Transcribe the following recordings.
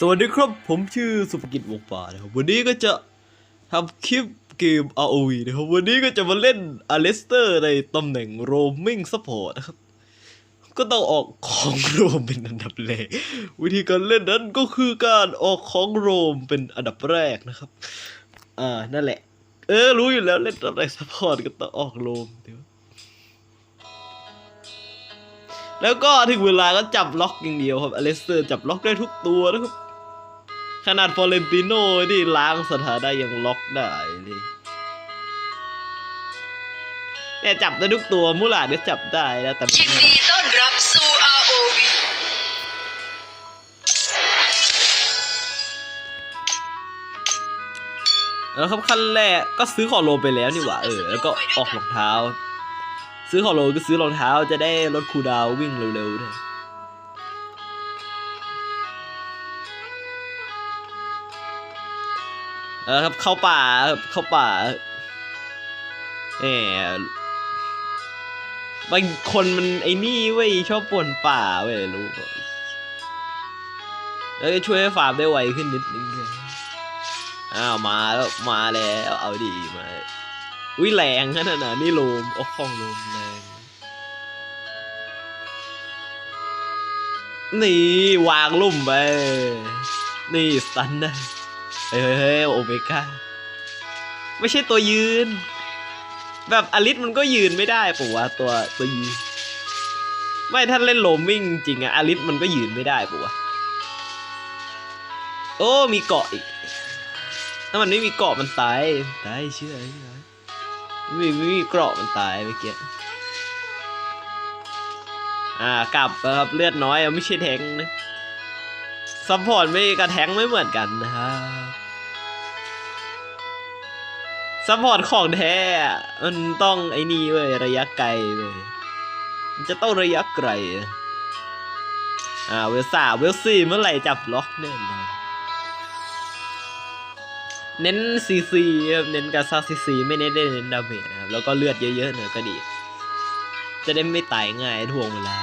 สวัสดีครับผมชื่อสุภกิจวงป่านะครับวันนี้ก็จะทำคลิปเกม ROV นะครับวันนี้ก็จะมาเล่นอเลสเตอร์ในตำแหน่ง roaming support นะครับ ก็ต้องออกของโรมเป็นอันดับแรกวิธีการเล่นนั้นก็คือการออกของโรมเป็นอันดับแรกนะครับ อ่านั่นแหละ เออรู้อยู่แล้วเล่นตำแหน่ง support ก็ต้องออกโรมเดี๋ยวแล้วก็ถึงเวลาก็จับล็อกอย่างเดียวครับอเลสเตอร์จับล็อกได้ทุกตัวนะครับ ขนาดฟอเรนติโน่ที่ล้างสถานะยังล็อกได้เลยแต่จับได้ทุกตัวมูลาดก็จับได้แล้วแต่ยินดีต้อนรับสู่ ROV แล้วครับขั้นแรกก็ซื้อของโลไปแล้วนี่หว่าเออ แล้วก็ออกรองเท้า ซื้อของโลก็ซื้อรองเท้าจะได้ลดคูลดาวน์วิ่งเร็วๆด้วย เออครับเข้าป่าครับเข้าป่าแหมบางคนมันไอ้นี่เว้ยชอบป่วนป่าเว้ยรู้แล้วก็ช่วยให้ฟาร์มได้ไวขึ้นนิดนึงอ้าวมาแล้วมาแล้วเอาดีมาอุ้ยแรงขนาดนั้นนี่ลมโอ้ของลมแรงนี่วางลุ่มไป นี่สตันได้ เฮ้ยเฮ้ยโอเมก้าไม่ใช่ตัวยืน แบบอลิสมันก็ยืนไม่ได้ปะวะตัวตัวยืน ไม่ถ้าเล่นโลมวิ่งจริงอะอลิสมันก็ยืนไม่ได้ปะวะโอ้มีเกาะอีก ถ้ามันไม่มีเกาะมันตายตายเชื่อเชื่อไม่มีไม่มีเกราะมันตายเมื่อกี้อ่ากลับนะครับเลือดน้อยอะไม่ใช่แทงนะซัพพอร์ตไม่กับแทงไม่เหมือนกันนะครับ ซัพพอร์ตของแท้ มันต้องไอ้นี่เว้ยระยะไกลเว้ยมันจะต้องระยะไกล อ่าเวลสาเวลสี่เมื่อไหร่จับล็อกแน่นอนเน้นซีซีเน้นการซักซีซีไม่เน้นได้เน้นดาเมจนะครับ แล้วก็เลือดเยอะๆหน่อยก็ดี จะได้ไม่ตายง่ายถ่วงเวลา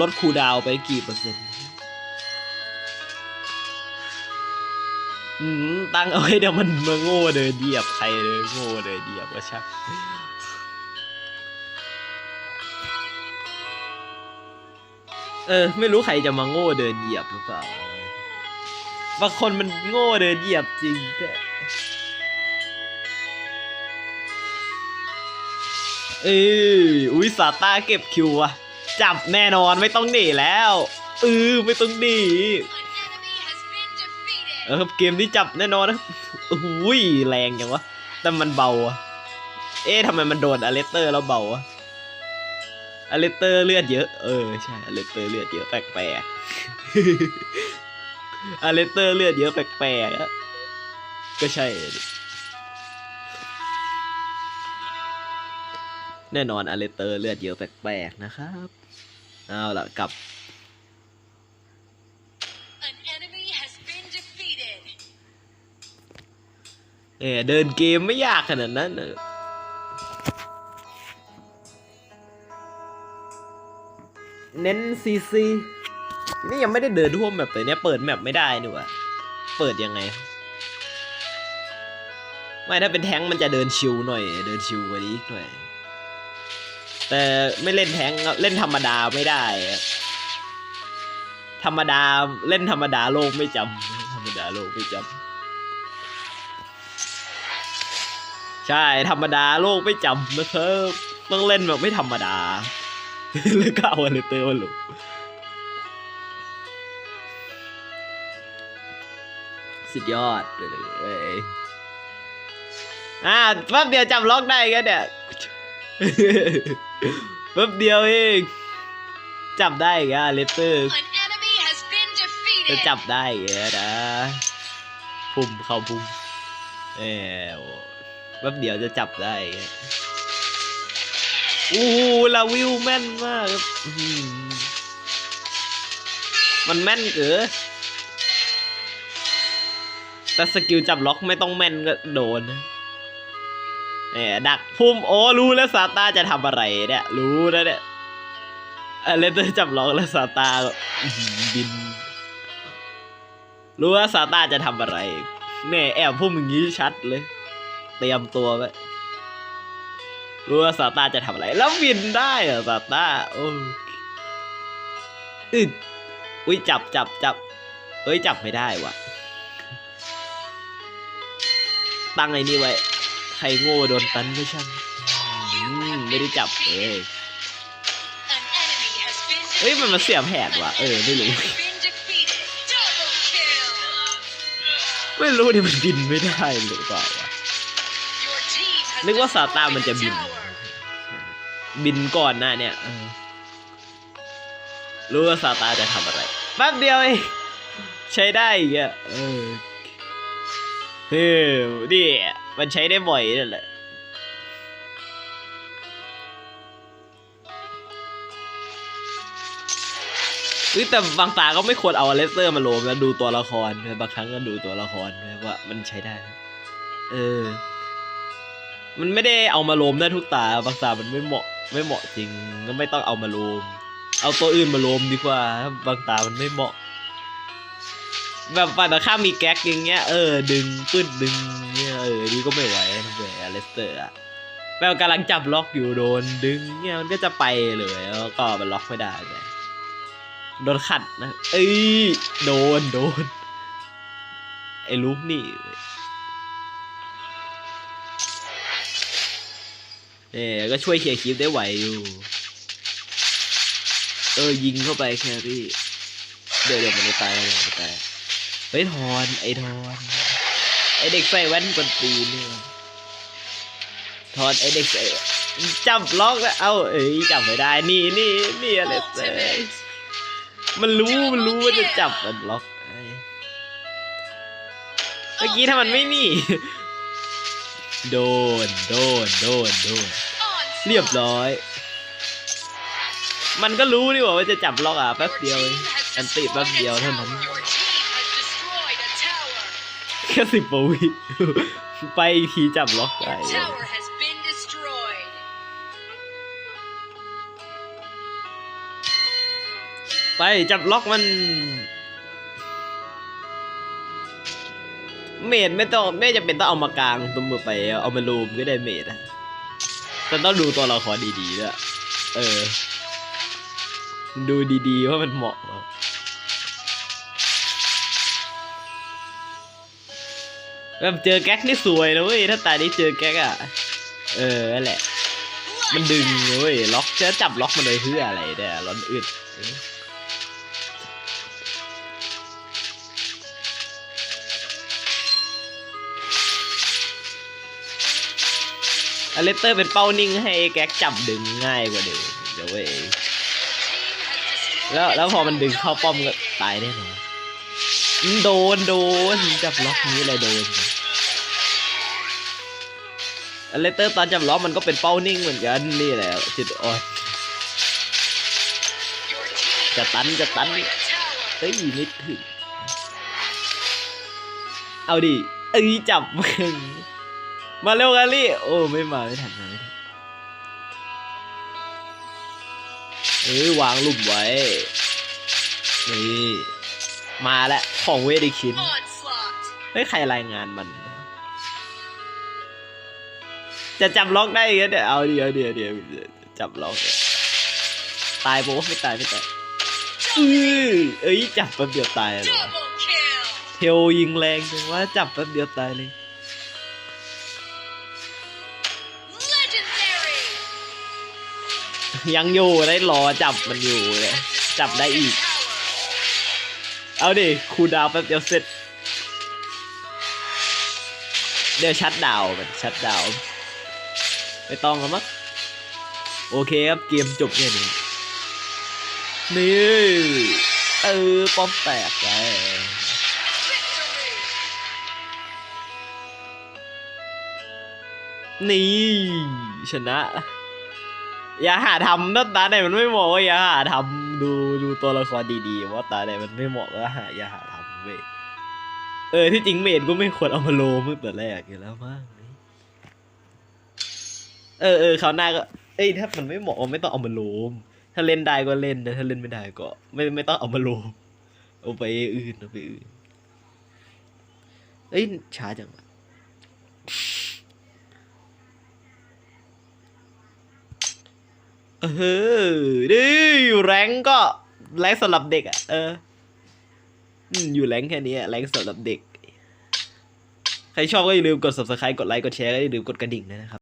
ลดคูดาวไปกี่เปอร์เซ็นต์ ตั้งเอาไว้เดี๋ยวมันมาโง่เดินเหยียบใครเลยโง่เดินเหยียบก็ชักเออ ไม่รู้ใครจะมาโง่เดินเหยียบหรือเปล่าบางคนมันโง่เดินเหยียบจริงแต่เอ้ยอุ้ยซาต้าเก็บคิวอะจับแน่นอนไม่ต้องหนีแล้วเออไม่ต้องหนี เออเกมนี้จับแน่นอนนะอุ้ยแรงจังวะ แต่มันเบาอะเอ๊ะทำไมมันโดนอเลสเตอร์แล้วเบาอะอเลสเตอร์เลือดเยอะ เออใช่อเลสเตอร์เลือดเยอะแปลกๆอเลสเตอร์เลือดเยอะแปลกๆอะก็ใช่ แน่นอนอเลสเตอร์เลือดเยอะแปลกๆนะครับ เอาล่ะกลับ เออเดินเกมไม่ยากขนาดนั้นนะเน้นซีซีนี่ยังไม่ได้เดินทั่วแมปเลยเนี่ยเปิดแมปไม่ได้นี่ว่าเปิดยังไง ไม่ถ้าเป็นแท้งมันจะเดินชิวหน่อย เดินชิวกว่านี้หน่อย แต่ไม่เล่นแท้งเล่นธรรมดาไม่ได้ ธรรมดาเล่นธรรมดาโลกไม่จำธรรมดาโลกไม่จำ ใช่ธรรมดาโลกไม่จำนะครับต้องเล่นแบบไม่ธรรมดาแล้วก็เอาอะไรเตอร์มาลงสุดยอดเลยอ่าแป๊บเดียวจำล็อกได้กันเนี่ยแป๊บเดียวเองจับได้อีกันเลเตอร์ An enemy has been จะ defeated จับได้อีกแล้วนะปุ่มเข้าปุ่มเออแป๊บเดียวจะจับได้อู้หูลาวิวแม่นมากครับมันแม่นเก๋อแต่สกิลจับล็อกไม่ต้องแม่นก็โดนนะแหมดักพุ่มโอ้รู้แล้วซาตาจะทำอะไรเนี่ย รู้แล้วเนี่ยเลสเตอร์จับล็อกแล้วซาตาบิน รู้ว่าซาตาจะทำอะไรแน่แอบพูดอย่างนี้ชัดเลย เตรียมตัวไว้รู้ว่าซาตาจะทำอะไร แล้วบินได้เหรอซาตาโอ้อึดอุ้ยจับจับจับเอ้ยจับไม่ได้ว่ะ ตั้งไอ้นี่ไว้ ใครโง่โดนตันก็ช่างอืมไม่ได้จับเอ้ยเอ้ยมันมาเสียบแผนว่ะ เออไม่รู้ ไม่รู้ดิมันบินไม่ได้หรือเปล่า นึกว่าซาตานมันจะบิน destroyed a tower. บินก่อนหน้าเนี่ยเออรู้ว่าซาตานจะทำอะไรแป๊บเดียวเองใช้ได้อีกอะเออเฮ้ยนี่มันใช้ได้บ่อยนั่นแหละเฮ้ยแต่บางตาก็ไม่ควรเอาอเลสเตอร์มาโลมนะดูตัวละครบางครั้งก็ดูตัวละครนะว่ามันใช้ได้ เออ มันไม่ได้เอามาโลมได้ทุกตาบางตามันไม่เหมาะไม่เหมาะจริงก็ไม่ต้องเอามาโลม เอาตัวอื่นมาโลมดีกว่าบางตามันไม่เหมาะ แบบฝ่ายตรงข้ามมีแก๊กอย่างเงี้ยเออดึงปื้ดดึงเงี้ยเออนี่ก็ไม่ไหวนะเว้ยอเลสเตอร์อะแบบกำลังจับล็อกอยู่โดนดึงเงี้ยมันก็จะไปเลยแล้วก็มันล็อกไม่ได้เลยโดนขัดนะเอ้ยโดนโดนไอ้ลูกนี่ เอ่ก็ช่วยเคลียร์คลิปได้ไหวอยู่ เออยิงเข้าไปแครี่ เดี๋ยวเดี๋ยวมันจะตายเดี๋ยวมันจะตายเฮ้ยทอนไอ้ทอนไอ้เด็กใส่แว่นกวนตีนเนี่ยทอนไอ้เด็กใส่จับล็อกแล้วเอ้าเอ้ยจับไม่ได้นี่นี่นี่อะไรเซ่มันรู้มันรู้ว่าจะจับมันล็อกเมื่อกี้ถ้ามันไม่นี่ โดน โดน โดน โดน เรียบร้อย มันก็รู้นี่หว่าว่าจะจับล็อกอะแป๊บเดียว อันติแป๊บเดียวเท่านั้นแค่สิบวิไปอีกทีจับล็อกได้ไปจับล็อกมัน เมดไม่ต้องไม่จะเป็นต้องเอามากลางตัวมือไปเอามาลูมก็ได้เมดอะแต่ต้องดูตัวละครดีๆด้วยเออ ดูดีๆว่ามันเหมาะเรอแบบเจอแก๊กนี่สวยนะเว้ยถ้าตายนี้เจอแก๊กอะเออนั่นแหละ มันดึงเว้ยล็อกจะจับล็อกมันเลยเพื่ออะไรเนี่ยร้อนอึด อเลสเตอร์เป็นเป้านิ่งให้แก๊กจับดึงง่ายกว่าเดิมเดี๋ยวเว้ยแล้วแล้วพอมันดึงเข้าป้อมก็ตายแน่นอนโดนโดนจับล็อกนี้เลยโดนอเลสเตอร์ตอนจับล็อกมันก็เป็นเป้านิ่งเหมือนกันนี่แหละจุดอ่อนจะตันจะตันเฮ้ยไม่ถึงเอาดิเอ้ยจับมึง มาเร็วกันลี่ โอ้ ไม่มาไม่ทันมาไม่ทันเอ้ยวางหลุมไว้ นี่ มาแล้ว ของเวดิคิน Onslaught. เฮ้ยใครรายงานมัน จะจับล็อกได้อีกแล้วเดี๋ยวเอาเดี๋ยวเดี๋ยวเดี๋ยวจับล็อกเนี่ยตายปะวะไม่ตายไม่ตายอือเอ้ยจับแป๊บเดียวตายเลย Double kill. เทลยิงแรงจังว่าจับแป๊บเดียวตายเลย ยังอยู่ได้รอจับมันอยู่เลยจับได้อีก เอาดิคูดาวแป๊บเดียวเสร็จ เดี๋ยวชัดดาวมันชัดดาวไม่ต้องแล้วมั้งโอเคครับเกมจบแค่นี้นี่เออป้อมแตกไปนี่ชนะ อย่าหาทำนะตาไหนมันไม่เหมาะเว้ยอย่าหาทำดูดูตัวละครดีๆว่าตาไหนมันไม่เหมาะก็หาอย่าหาทำเว้ยเออที่จริงเมดก็ไม่ควรเอามาโลมตั้งแต่แรกอยู่แล้วมั้งเออเออคราวหน้าก็เอ้ยถ้ามันไม่เหมาะก็ไม่ต้องเอามาโลม ถ้าเล่นได้ก็เล่นนะถ้าเล่นไม่ได้ก็ไม่ไม่ต้องเอามาโลงเอาไปอื่นเอาไปอื่นเอ้ยช้าจังวะ เออดิอยู่แรงก็แรงสำหรับเด็กอะเอออยู่แรงแค่นี้อะแรงสำหรับเด็ก ใครชอบก็อย่าลืมกด subscribe กดไลค์กดแชร์ก็อย่าลืมกดกระดิ่งด้วยนะครับ